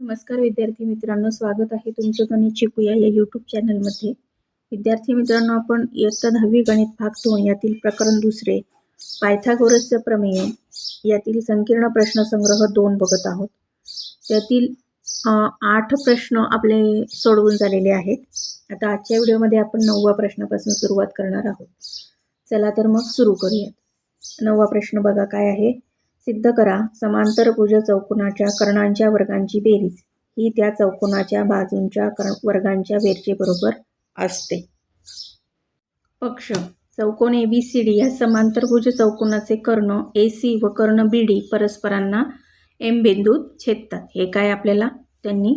नमस्कार विद्यार्थी मित्रांनो स्वागत आहे तुमचं गणित शिकूया या यूट्यूब चॅनलमध्ये विद्यार्थी मित्रांनो आपण इयत्ता दहावी गणित भाग दोन यातील प्रकरण दुसरे पायथागोरसचं प्रमेय यातील संकीर्ण प्रश्नसंग्रह दोन बघत आहोत. त्यातील आठ प्रश्न आपले सोडवून झालेले आहेत. आता आजच्या व्हिडिओमध्ये आपण नववा प्रश्नापासून सुरुवात करणार आहोत. चला तर मग सुरू करूयात. नववा प्रश्न बघा काय आहे. सिद्ध करा. समांतरभुज चौकोनाच्या कर्णांच्या वर्गांची बेरीज. ही त्या चौकोनाच्या बाजूंच्या कर वर्गांच्या बेरजे बरोबर असते. पक्ष. चौकोन ए बी सी डी या समांतरभुज चौकोनाचे कर्ण ए सी व कर्ण बी डी परस्परांना एम बिंदूत छेदतात. हे काय आपल्याला त्यांनी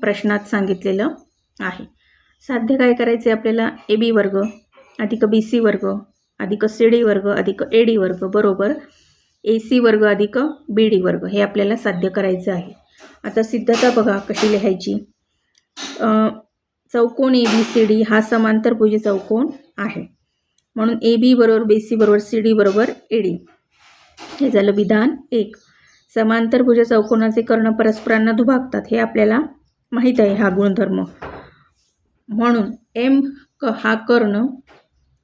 प्रश्नात सांगितलेलं आहे. साध्य काय करायचे आपल्याला? ए बी वर्ग अधिक बी सी वर्ग अधिक सी डी वर्ग अधिक ए डी वर्ग बरोबर ए सी वर्ग अधिक बी डी वर्ग हे आपल्याला साध्य करायचं आहे. आता सिद्धता बघा कशी लिहायची. चौकोन ए बी सी डी हा समांतरभुज चौकोन आहे. म्हणून ए बी बरोबर बी सी बरोबर सी डी बरोबर ए डी हे झालं विधान एक. समांतरभुज चौकोनाचे कर्ण परस्परांना दुभागतात हे आपल्याला माहीत आहे हा गुणधर्म. म्हणून एम क हा कर्ण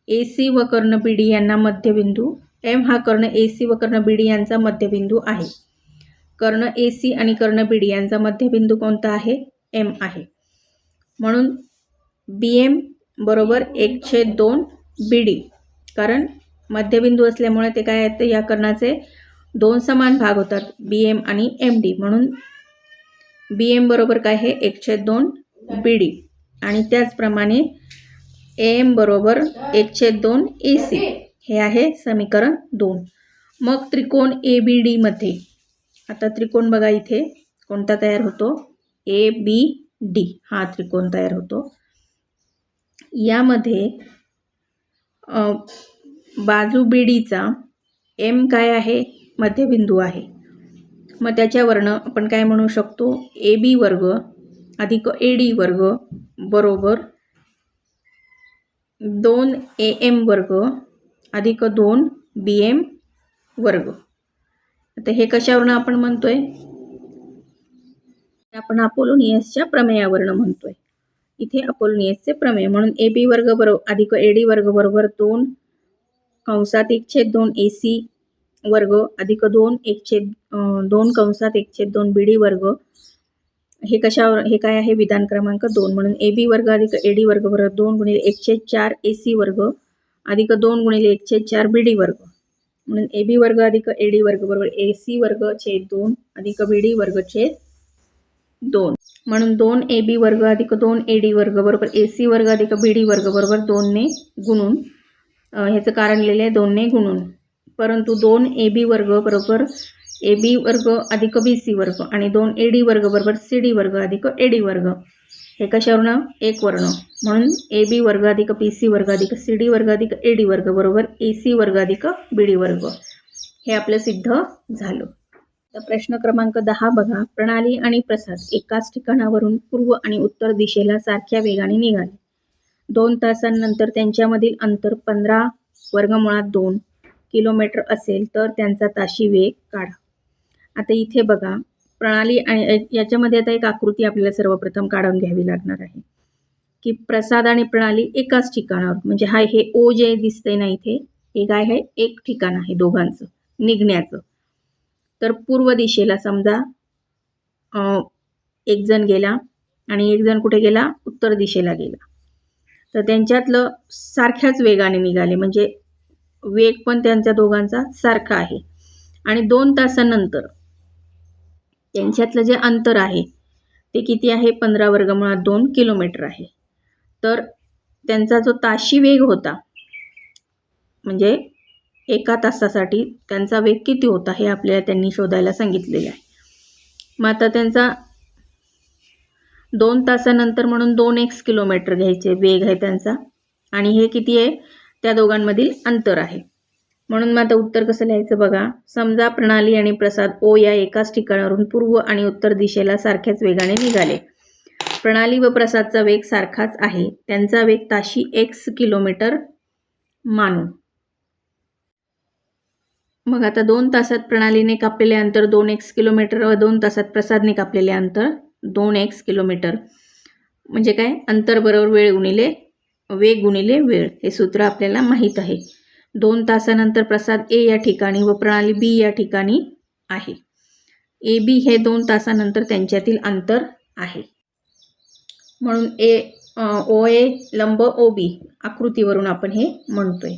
ए सी व कर्ण पी डी यांना मध्यबिंदू एम हा कर्ण ए सी व कर्ण बी डी यांचा मध्यबिंदू आहे. कर्ण ए सी आणि कर्ण बी डी यांचा मध्यबिंदू कोणता आहे? एम आहे. म्हणून बी एम बरोबर एक छेद दोन बी डी. कारण मध्यबिंदू असल्यामुळे ते काय येतं या कर्णाचे दोन समान भाग होतात बी एम आणि एम डी. म्हणून बी एम बरोबर काय आहे? एक दोन बी डी. आणि त्याचप्रमाणे ए एम बरोबर एक छेद दोन ए सी. हे आहे समीकरण दोन. मग त्रिकोण ए बी डीमध्ये आता त्रिकोण बघा इथे. कोणता तयार होतो? ए बी डी हा त्रिकोण तयार होतो. यामध्ये बाजू बी डीचा एम काय आहे? मध्यबिंदू आहे. मग त्याच्यावरनं आपण काय म्हणू शकतो? ए बी वर्ग अधिक ए डी वर्ग बरोबर दोन ए एम वर्ग अधिक दोन बी एम वर्ग. आता हे कशावरनं आपण म्हणतोय? आपण अपोलोनियसच्या प्रमेयावरनं म्हणतोय. इथे अपोलोनियसचे प्रमेय म्हणून ए बी वर्ग बरोबर अधिक ए डी वर्ग बरोबर दोन कंसात एक छेद दोन ए सी वर्ग अधिक दोन एक छेद दोन कंसात एक छेद दोन बी डी वर्ग. हे कशावर हे काय आहे? विधान क्रमांक दोन म्हणून ए बी वर्ग अधिक ए डी वर्ग बरोबर दोन गुणिले एक छेद चार ए सी वर्ग अधिक दोन गुणिले एक छेद चार बी डी वर्ग. म्हणून ए बी वर्ग अधिक ए डी वर्ग बरोबर ए सी वर्ग छेद दोन अधिक बी डी वर्ग छेद दोन. म्हणून दोन ए बी वर्ग अधिक दोन ए डी वर्ग बरोबर ए सी वर्ग अधिक बी डी वर्ग बरोबर दोनने गुणून ह्याचं कारण लिहिलं आहे दोनने गुणून. परंतु दोन ए बी वर्ग बरोबर ए बी वर्ग अधिक बी सी वर्ग आणि दोन ए डी वर्ग बरोबर सी डी वर्ग अधिक ए डी वर्ग. हे कशावरनं एक वर्ण. म्हणून ए बी वर्ग अधिक पी सी वर्ग अधिक सी डी वर्ग अधिक ए डी वर्ग बरोबर ए सी वर्ग अधिक बी डी वर्ग. हे आपलं सिद्ध झालं. तर प्रश्न क्रमांक दहा बघा. प्रणाली आणि प्रसाद एकाच ठिकाणावरून पूर्व आणि उत्तर दिशेला सारख्या वेगाने निघाले. दोन तासांनंतर त्यांच्यामधील अंतर पंधरा वर्गमुळात दोन किलोमीटर असेल तर त्यांचा ताशी वेग काढा. आता इथे बघा. प्रणाली आणि याच्यामध्ये आता एक आकृती आपल्याला सर्वप्रथम काढून घ्यावी लागणार आहे. की प्रसाद आणि प्रणाली एकाच ठिकाणावर म्हणजे हा हे ओ जे दिसतंय ना इथे हे काय आहे? एक ठिकाण आहे दोघांचं निघण्याचं. तर पूर्व दिशेला समजा एक जण गेला आणि एक जण कुठे गेला? उत्तर दिशेला गेला. तर त्यांच्यातलं सारख्याच वेगाने निघाले म्हणजे वेग पण त्यांच्या दोघांचा सारखा आहे. आणि दोन तासानंतर त्यांच्यातलं जे अंतर आहे ते किती आहे? पंधरा वर्गमुळात दोन किलोमीटर आहे. तर त्यांचा जो ताशी वेग होता म्हणजे एका तासासाठी त्यांचा वेग किती होता हे आपल्याला त्यांनी शोधायला सांगितलेलं आहे. मग आता त्यांचा दोन तासानंतर म्हणून दोन एक्स किलोमीटर घ्यायचे वेग आहे त्यांचा. आणि हे किती आहे? त्या दोघांमधील अंतर आहे. म्हणून मग आता उत्तर कसं लिहायचं बघा. समजा प्रणाली आणि प्रसाद ओ या एकाच ठिकाणावरून पूर्व आणि उत्तर दिशेला सारख्याच वेगाने निघाले. प्रणाली व प्रसादचा वेग सारखाच आहे. त्यांचा वेग ताशी एक्स किलोमीटर मानू. मग आता दोन तासात प्रणालीने कापलेले अंतर दोन एक्स किलोमीटर व दोन तासात प्रसादने कापलेले अंतर दोन एक्स किलोमीटर. म्हणजे काय? अंतर बरोबर वेळ गुणिले वेग गुणिले वेळ. हे सूत्र आपल्याला माहीत आहे. दोन तासानंतर प्रसाद ए या ठिकाणी व प्रणाली बी या ठिकाणी आहे. ए बी हे दोन तासानंतर त्यांच्यातील अंतर आहे. म्हणून ए ओ ए लंब ओ बी आकृतीवरून आपण हे म्हणतोय.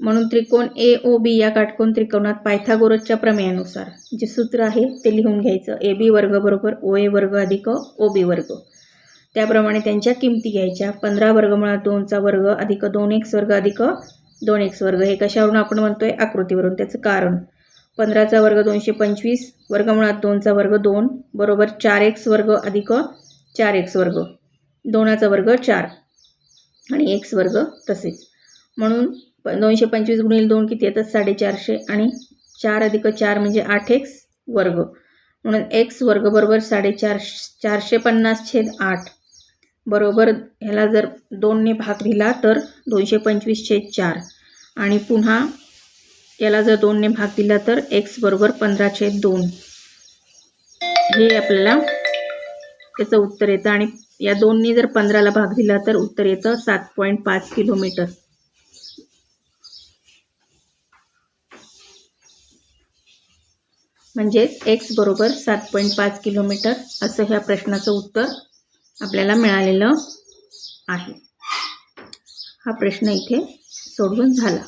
म्हणून त्रिकोण ए ओ बी या काटकोन त्रिकोणात पायथागोरसच्या प्रमेयानुसार जे सूत्र आहे ते लिहून घ्यायचं. ए बी वर्ग बरोबर ओ ए वर्ग अधिक ओ बी वर्ग. त्याप्रमाणे त्यांच्या किमती घ्यायच्या. पंधरा वर्गमुळात दोनचा वर्ग अधिक दोन एक्स वर्ग अधिक दोन एक्स वर्ग. हे कशावरून आपण म्हणतो आहे आकृतीवरून. त्याचं कारण. पंधराचा वर्ग दोनशे पंचवीस वर्गमुळात दोनचा वर्ग दोन बरोबर चार एक्स वर्ग अधिक चार एक्स वर्ग. दोनाचा वर्ग चार आणि एक्स वर्ग तसेच. म्हणून प दोनशे पंचवीस गुणिले दोन किती येतात? साडेचारशे आणि चार अधिक चार म्हणजे आठ एक्स वर्ग. म्हणून एक्स वर्ग बरोबर साडेचार चारशे पन्नास छेद आठ. बरोबर ह्याला जर दोनने भाग दिला तर दोनशे पंचवीस छेद चार. आणि पुन्हा याला जर दोनने भाग दिला तर एक्स बरोबर पंधरा छेद दोन. हे आपल्याला त्याचं उत्तर येतं. आणि या दोनने जर पंधराला भाग दिला तर उत्तर येतं सात पॉईंट पाच किलोमीटर. म्हणजेच एक्स बरोबर सात पॉईंट पाच किलोमीटर असं ह्या प्रश्नाचं उत्तर आपल्याला मिळालेलं आहे. हा प्रश्न इथे सोडवून झाला.